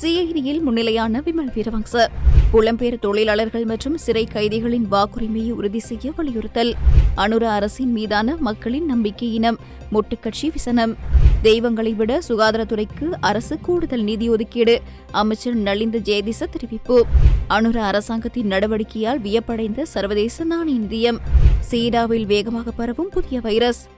சிஐடியில் முன்னிலையான விமல் வீரவங்ச புலம்பெயர் தொழிலாளர்கள் மற்றும் சிறை கைதிகளின் வாக்குரிமையை உறுதி செய்ய வலியுறுத்தல். அனுர அரசின் மீதான மக்களின் நம்பிக்கை இனம் முட்டுக்கட்சி விசனம். தெய்வங்களை விட சுகாதாரத்துறைக்கு அரசு கூடுதல் நிதி ஒதுக்கீடு அமைச்சர் நலிந்த ஜெயதிச தெரிவிப்பு. அனுர அரசாங்கத்தின் நடவடிக்கையால் வியப்படைந்த சர்வதேச நாணய நிதியம். சீடாவில் வேகமாக பரவும் புதிய வைரஸ்.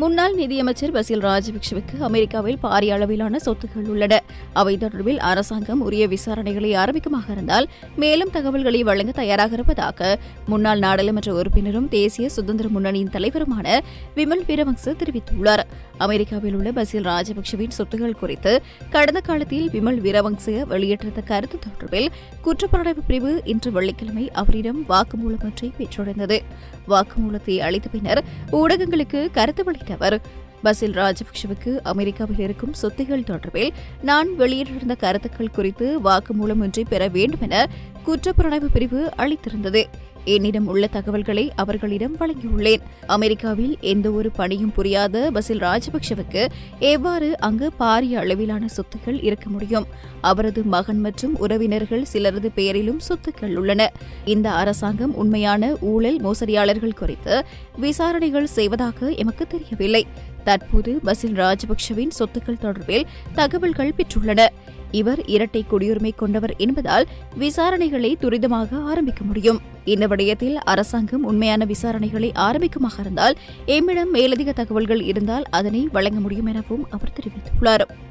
முன்னாள் நிதியமைச்சர் பசில் ராஜபக்சவுக்கு அமெரிக்காவில் பாரிய அளவிலான சொத்துக்கள் உள்ளன. அவை தொடர்பில் அரசாங்கம் உரிய விசாரணைகளை ஆரம்பிக்குமாக இருந்தால் மேலும் தகவல்களை வழங்க தயாராக இருப்பதாக முன்னாள் நாடாளுமன்ற உறுப்பினரும் தேசிய சுதந்திர முன்னணியின் தலைவருமான விமல் வீரவங்ச தெரிவித்துள்ளார். அமெரிக்காவில் உள்ள பசில் ராஜபக்சவின் சொத்துக்கள் குறித்து கடந்த காலத்தில் விமல் வீரவங்ச வெளியிட்டிருந்த கருத்து தொடர்பில் குற்றப்புலனாய்வு பிரிவு இன்று வெள்ளிக்கிழமை அவரிடம் வாக்குமூலம் ஒன்றை பெற்றுடைந்தது. வாக்குமூலத்தை அளித்த பின்னர் ஊடகங்களுக்கு கருத்து அவர். பசில் ராஜபக்சவுக்கு அமெரிக்காவில் இருக்கும் சொத்துகள் தொடர்பில் நான் வெளியிட்டிருந்த கருத்துக்கள் குறித்து வாக்குமூலம் ஒன்றை பெற வேண்டும் என குற்றப்புலனாய்வு பிரிவு அளித்திருந்தது. என்னிடம் உள்ள தகவல்களை அவர்களிடம் வழங்கியுள்ளேன். அமெரிக்காவில் எந்த ஒரு பணியும் புரியாத பசில் ராஜபக்சவுக்கு எவ்வாறு அங்கு பாரிய அளவிலான சொத்துக்கள் இருக்க முடியும்? அவரது மகன் மற்றும் உறவினர்கள் சிலரது பெயரிலும் சொத்துக்கள் உள்ளன. இந்த அரசாங்கம் உண்மையான ஊழல் மோசடியாளர்கள் குறித்து விசாரணைகள் செய்வதாக எமக்கு தெரியவில்லை. தற்போது பசில் ராஜபக்சவின் சொத்துக்கள் தொடர்பில் தகவல்கள் பெற்றுள்ளன. இவர் இரட்டை குடியுரிமை கொண்டவர் என்பதால் விசாரணைகளை துரிதமாக ஆரம்பிக்க முடியும். இந்த விடயத்தில் அரசாங்கம் உண்மையான விசாரணைகளை ஆரம்பிக்குமாக இருந்தால் எம்மிடம் மேலதிக தகவல்கள் இருந்தால் அதனை வழங்க முடியும் எனவும் அவர் தெரிவித்துள்ளார்.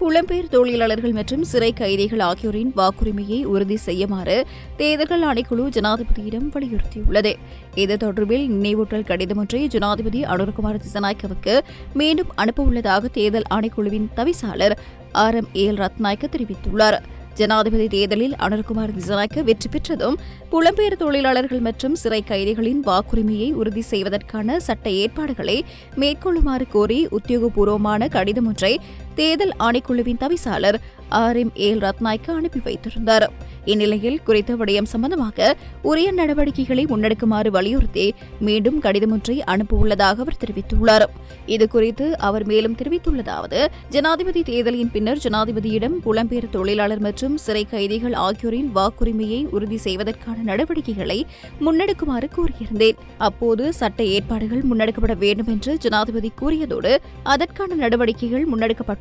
புலம்பெயர் தொழிலாளர்கள் மற்றும் சிறை கைதிகள் ஆகியோரின் வாக்குரிமையை உறுதி செய்யுமாறு தேர்தல்கள் ஆணைக்குழு ஜனாதிபதியிடம் வலியுறுத்தியுள்ளது. இது தொடர்பில் நினைவூட்டல் கடிதம் ஒன்றை ஜனாதிபதி அனுர்குமார் திசநாயக்கவுக்கு மீண்டும் அனுப்பவுள்ளதாக தேர்தல் ஆணைக்குழுவின் தவிசாளர் ஆர் எம் ஏல் ரத்நாயக்க தெரிவித்துள்ளார். ஜனாதிபதி தேர்தலில் அனுர்குமார் திசநாயக்க வெற்றி பெற்றதும் புலம்பெயர் தொழிலாளர்கள் மற்றும் சிறை கைதிகளின் வாக்குரிமையை உறுதி செய்வதற்கான சட்ட ஏற்பாடுகளை மேற்கொள்ளுமாறு கோரி உத்தியோகபூர்வமான கடிதம் ஒன்றை தேர்தல் ஆணைக்குழுவின் தவிசாளர் ஆர் எம் ஏல் ரத்நாய்க்கு அனுப்பி வைத்திருந்தார். இந்நிலையில் குறித்த விடயம் சம்பந்தமாக உரிய நடவடிக்கைகளை முன்னெடுக்குமாறு வலியுறுத்தி மீண்டும் கடிதம் ஒன்றை அனுப்பவுள்ளதாக அவர் தெரிவித்துள்ளார். இதுகுறித்து அவர் மேலும் தெரிவித்துள்ளதாவது ஜனாதிபதி தேர்தலின் பின்னர் ஜனாதிபதியிடம் புலம்பெயர் தொழிலாளர் மற்றும் சிறை கைதிகள் ஆகியோரின் வாக்குரிமையை உறுதி செய்வதற்கான நடவடிக்கைகளை முன்னெடுக்குமாறு கூறியிருந்தேன். அப்போது சட்ட ஏற்பாடுகள் முன்னெடுக்கப்பட வேண்டும் என்று ஜனாதிபதி கூறியதோடு அதற்கான நடவடிக்கைகள்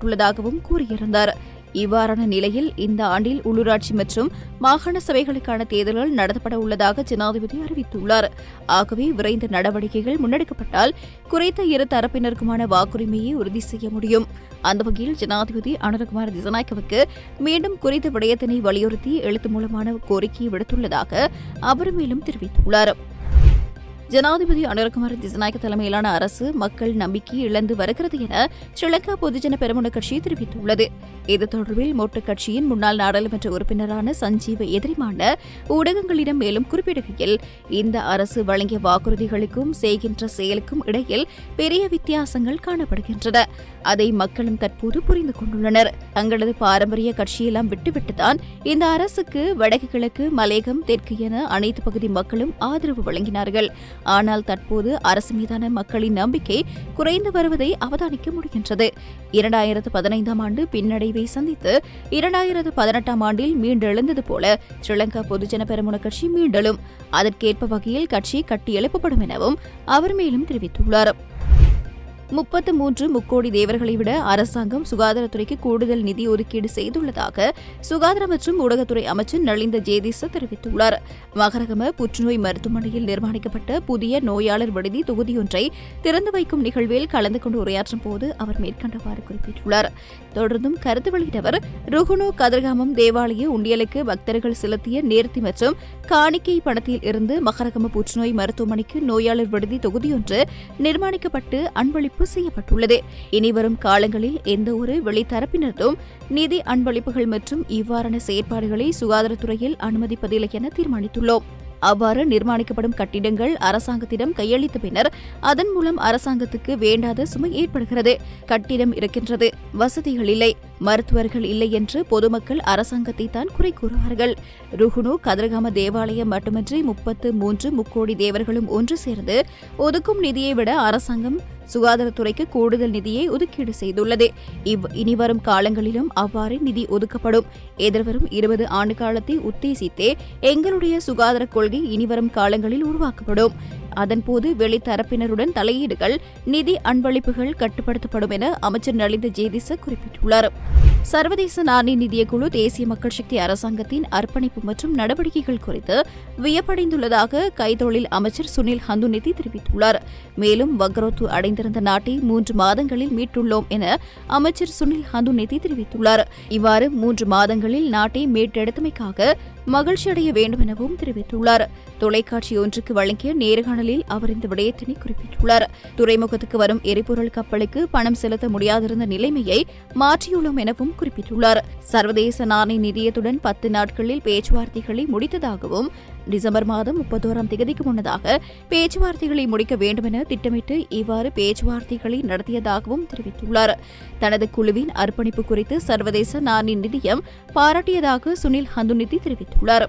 முன்னெடுக்கப்பட்டுள்ளதாகவும் கூறியிருந்தார். இவ்வாறான நிலையில் இந்த ஆண்டில் உள்ளூராட்சி மற்றும் மாகாண சபைகளுக்கான தேர்தல்கள் நடத்தப்பட உள்ளதாக ஜனாதிபதி அறிவித்துள்ளார். ஆகவே விரைந்த நடவடிக்கைகள் முன்னெடுக்கப்பட்டால் குறைத்த இரு தரப்பினருக்குமான வாக்குரிமையை உறுதி செய்ய முடியும். அந்த வகையில் ஜனாதிபதி அனுரகுமார் திசநாயக்கவுக்கு மீண்டும் குறித்த விடயத்தினை வலியுறுத்தி எழுத்து மூலமான கோரிக்கையை விடுத்துள்ளதாக அவர் மேலும் தெரிவித்துள்ளார். ஜனாதிபதி அனுரகுமார் திசநாயக்க தலைமையிலான அரசு மக்கள் நம்பிக்கை இழந்து வருகிறது என ஸ்ரீலங்கா பொதுஜன பெருமுன கட்சி தெரிவித்துள்ளது. இது தொடர்பில் மொட்டு கட்சியின் முன்னாள் நாடாளுமன்ற உறுப்பினரான சஞ்சீவ எதிரிமான ஊடகங்களிடம் மேலும் குறிப்பிடுகையில் இந்த அரசு வழங்கிய வாக்குறுதிகளுக்கும் செய்கின்ற செயலுக்கும் இடையில் பெரிய வித்தியாசங்கள் காணப்படுகின்றன. அதை மக்களும் தற்போது புரிந்து கொண்டுள்ளனர். தங்களது பாரம்பரிய கட்சியெல்லாம் விட்டுவிட்டுதான் இந்த அரசுக்கு வடக்கு கிழக்கு மலேகம் தெற்கு என அனைத்து பகுதி மக்களும் ஆதரவு வழங்கினார்கள். ஆனால் தற்போது அரசு மீதான மக்களின் நம்பிக்கை குறைந்து வருவதை அவதானிக்க முடிகின்றது. இரண்டாயிரத்து பதினைந்தாம் ஆண்டு பின்னடைவை சந்தித்து இரண்டாயிரத்து பதினெட்டாம் ஆண்டில் மீண்டெழுந்தது போல ஸ்ரீலங்கா பொதுஜன பெருமுன கட்சி மீண்டெழும் அதற்கேற்ப வகையில் கட்சி கட்டியெழுப்பப்படும் எனவும் அவர் மேலும் தெரிவித்துள்ளார். முப்பத்து மூன்று முக்கோடி தேவர்களை விட அரசாங்கம் சுகாதாரத்துறைக்கு கூடுதல் நிதி ஒதுக்கீடு செய்துள்ளதாக சுகாதார மற்றும் ஊடகத்துறை அமைச்சர் நலிந்த ஜேதிச தெரிவித்துள்ளார். மகரகம புற்றுநோய் மருத்துவமனையில் நிர்மாணிக்கப்பட்ட புதிய நோயாளர் விடுதி தொகுதியொன்றை திறந்து வைக்கும் நிகழ்வில் கலந்து கொண்டு உரையாற்றும் போது அவர் மேற்கண்டவாறு குறிப்பிட்டுள்ளார். தொடர்ந்தும் கருத்து வெளியிட்டவர் ருகுனோ கதிர்காமம் தேவாலய உண்டியலுக்கு பக்தர்கள் செலுத்திய நேர்த்தி மற்றும் காணிக்கை பணத்தில் இருந்து மகரகம புற்றுநோய் மருத்துவமனைக்கு நோயாளர் விடுதி தொகுதியொன்று நிர்மாணிக்கப்பட்டு அன்பளிப்பு செய்யப்பட்டுள்ளது. இனிவரும் காலங்களில் எந்த ஒரு வெளித்தரப்பினரும் நிதி அன்பளிப்புகள் மற்றும் இவ்வாறான செயற்பாடுகளை சுகாதாரத்துறையில் அனுமதிப்பதில்லை என தீர்மானித்துள்ளோம். அவ்வாறு நிர்மாணிக்கப்படும் கட்டிடங்கள் அரசாங்கத்திடம் கையளித்த பின்னர் அதன் மூலம் அரசாங்கத்துக்கு வேண்டாத சுமை ஏற்படுகிறது. கட்டிடம் இருக்கின்றது வசதிகள் இல்லை மருத்துவர்கள் இல்லை என்று பொதுமக்கள் அரசாங்கத்தை தான் குறை கூறுவார்கள். ருகுனு கதிரகாம தேவாலயம் மட்டுமின்றி முப்பத்து மூன்று முக்கோடி தேவர்களும் ஒன்று சேர்ந்து ஒதுக்கும் நிதியை விட அரசாங்கம் சுகாதாரத்துறைக்கு கூடுதல் நிதியை ஒதுக்கீடு செய்துள்ளது. இவ் இனிவரும் காலங்களிலும் அவ்வாறு நிதி ஒதுக்கப்படும். எதிர்வரும் இருபது ஆண்டு காலத்தை உத்தேசித்தே எங்களுடைய சுகாதார கொள்கை இனிவரும் காலங்களில் உருவாக்கப்படும். அதன்போது வெளித்தரப்பினருடன் தலையீடுகள் நிதி அன்பளிப்புகள் கட்டுப்படுத்தப்படும் என அமைச்சர் நலிந்த ஜேதிச குறிப்பிட்டுள்ளார். சர்வதேச நாணய நிதிய குழு தேசிய மக்கள் சக்தி அரசாங்கத்தின் அர்ப்பணிப்பு மற்றும் நடவடிக்கைகள் குறித்து வியப்படைந்துள்ளதாக கைத்தொழில் அமைச்சர் சுனில் ஹந்துநிதி தெரிவித்துள்ளார். மேலும் வக்ரோத்து அடைந்திருந்த நாட்டை மூன்று மாதங்களில் மீட்டுள்ளோம் என அமைச்சர் சுனில் ஹந்துநிதி தெரிவித்துள்ளார். இவ்வாறு மூன்று மாதங்களில் நாட்டை மீட்டெடுத்தமைக்காக மகிழ்ச்சி அடைய வேண்டும் எனவும் தெரிவித்துள்ளார். தொலைக்காட்சி ஒன்றுக்கு வழங்கிய நேர்காணலில் அவர் இந்த விடயத்தினை குறிப்பிட்டுள்ளார். துறைமுகத்துக்கு வரும் எரிபொருள் கப்பலுக்கு பணம் செலுத்த முடியாதிருந்த நிலைமையை மாற்றியுள்ளோம் எனவும் குறிப்பிட்டுள்ளார். சர்வதேச நாணய நிதியத்துடன் பத்து நாட்களில் பேச்சுவார்த்தைகளை முடித்ததாகவும் டிசம்பர் மாதம் முப்பத்தோராம் தேதிக்கு முன்னதாக பேச்சுவார்த்தைகளை முடிக்க வேண்டுமென திட்டமிட்டு இவ்வாறு பேச்சுவார்த்தைகளை நடத்தியதாகவும் தெரிவித்துள்ளார். தனது குழுவின் அர்ப்பணிப்பு குறித்து சர்வதேச நாணய நிதியம் பாராட்டியதாக சுனில் ஹந்துநிதி தெரிவித்துள்ளார்.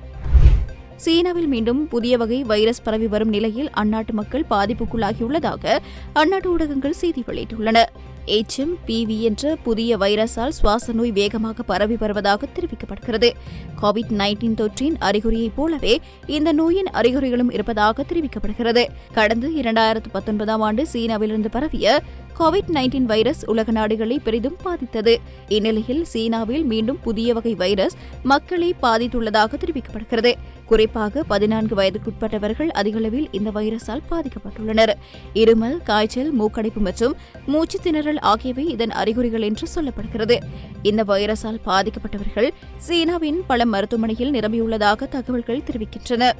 சீனாவில் மீண்டும் புதிய வகை வைரஸ் பரவி வரும் நிலையில் அந்நாட்டு மக்கள் பாதிப்புக்குள்ளாகியுள்ளதாக அந்நாட்டு ஊடகங்கள் செய்தி வெளியிட்டுள்ளன. எச்எம் பிவி என்ற புதிய வைரஸால் சுவாச நோய் வேகமாக பரவி வருவதாக தெரிவிக்கப்படுகிறது. கோவிட் நைன்டீன் தொற்றின் அறிகுறியைப் போலவே இந்த நோயின் அறிகுறிகளும் இருப்பதாக தெரிவிக்கப்படுகிறது. கடந்த இரண்டாயிரத்து பத்தொன்பதாம் ஆண்டு சீனாவிலிருந்து பரவிய கோவிட் நைன்டீன் வைரஸ் உலக நாடுகளை பெரிதும் பாதித்தது. இந்நிலையில் சீனாவில் மீண்டும் புதிய வகை வைரஸ் மக்களை பாதித்துள்ளதாக தெரிவிக்கப்படுகிறது. குறிப்பாக பதினான்கு வயதுக்குட்பட்டவர்கள் அதிகளவில் இந்த வைரஸால் பாதிக்கப்பட்டுள்ளனர். இருமல் காய்ச்சல் மூக்கடைப்பு மற்றும் மூச்சு திணறல் ஆகியவை இதன் அறிகுறிகள் என்று சொல்லப்படுகிறது. இந்த வைரஸால் பாதிக்கப்பட்டவர்கள் சீனாவின் பல மருத்துவமனையில் நிரம்பியுள்ளதாக தகவல்கள் தெரிவிக்கின்றன.